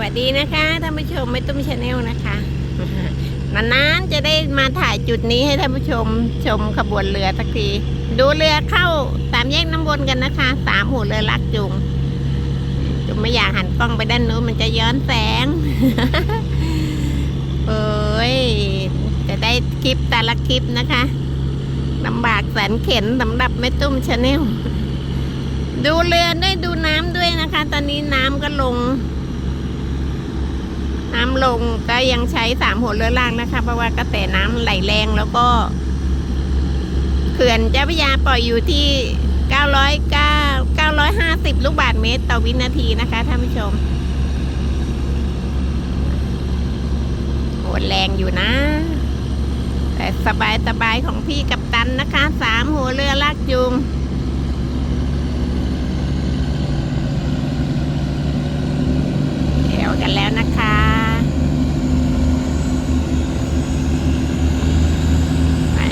วัสดีนะคะท่านผู้ชมไม่ตุ้มชาแนลนะคะนานๆจะได้มาถ่ายจุดนี้ให้ท่านผู้ชมชมขบวนเรือสักที ดูเรือเข้าสามแยกน้ำวนกันนะคะสามหัวเรือลักจุงจุงไม่อยากหันกล้องไปด้านนู้นมันจะย้อนแสงเอ้ยจะได้คลิปแต่ละคลิปนะคะลำบากแสนเข็นสำหรับแม่ตุ้มชาแนลดูเรือด้วยดูน้ำด้วยนะคะ ตอนนี้น้ำก็ลง น้ำลงก็ยังใช้สามหัวเรือล่างนะคะ เพราะว่ากระแสน้ำไหลแรงแล้วก็เขื่อนเจ้าพระยาปล่อยอยู่ที่ 909 950 ลูกบาศก์เมตรต่อวินาทีนะคะท่านผู้ชมโหดแรงอยู่นะ แต่สบายสบายของพี่กับตันนะคะสามหัวเรือลากจูง เดี๋ยวกันแล้วนะคะอ่า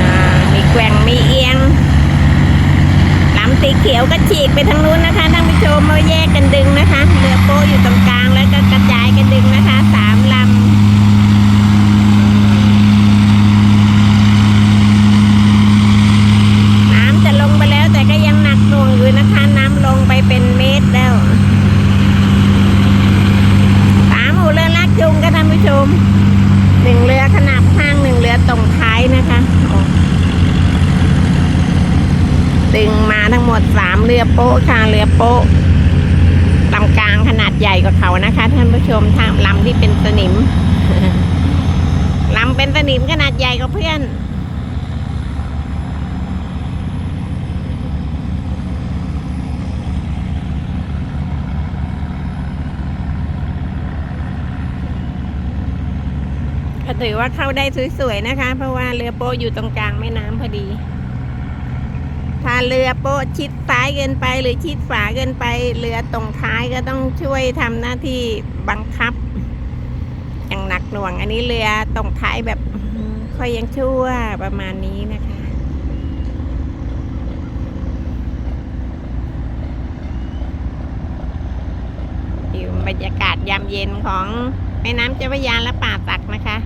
อ่ามีแกว่งมีเอียง ลำ สีเขียวก็ฉีกไปทางนู้นนะคะท่านผู้ชมมาแยกกันดึงนะคะเรือโป้อยู่ตรงกลางแล้วก็กระจายกันดึงนะคะสามลำ น้ำจะลงไปแล้วแต่ก็ยังหนักหน่วงอยู่นะคะ น้ำลงไปเป็นเมตรแล้ว สามหูเรือลากจูงก็ท่านผู้ชม หนึ่งเรือขนาบข้างหนึ่งเรือตรงท้ายนะคะโอ้ ดึงมาทั้งหมดสามเรือโป๊ะค่ะเรือโป๊ะลำกลางขนาดใหญ่กว่าเขานะคะ ท่านผู้ชมทางลำที่เป็นสนิมลำเป็นสนิมขนาดใหญ่กว่าเพื่อนก็ถือว่าเข้าได้สวยๆนะคะ เพราะว่าเรือโป๊อยู่ตรงกลางแม่น้ำพอดี ถ้าเรือโป๊ชิดซ้ายเกินไปหรือชิดฝาเกินไป เรือตรงท้ายก็ต้องช่วยทำหน้าที่บังคับ อย่างหนักหน่วง อันนี้เรือตรงท้ายแบบค่อยยังชั่วประมาณนี้นะคะ อยู่บรรยากาศยามเย็นของแม่น้ำเจ้าพระยาและป่าตักนะคะ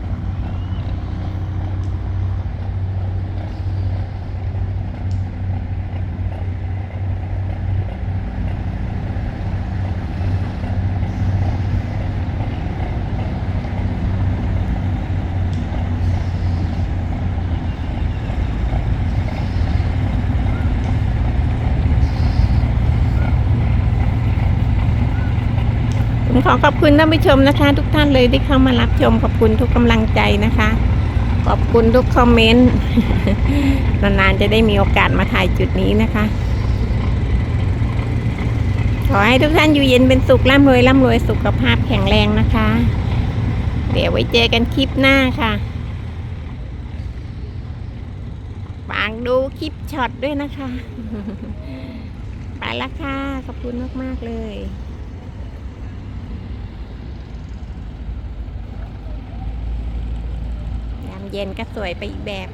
ขอขอบคุณท่านผู้ชมนะคะ ทุกท่านเลยที่เข้ามารับชมขอบคุณทุกกำลังใจนะคะ ขอบคุณทุกคอมเมนต์นานๆจะได้มีโอกาสมาถ่ายจุดนี้นะคะ ขอให้ทุกท่านอยู่เย็นเป็นสุขร่ำรวยร่ำรวยสุขภาพแข็งแรงนะคะ เดี๋ยวไว้เจอกันคลิปหน้าค่ะฝากดูคลิปช็อตด้วยนะคะ ไปละค่ะ ขอบคุณมาก ๆ เลย ยาม เย็นก็สวยไปอีกแบบ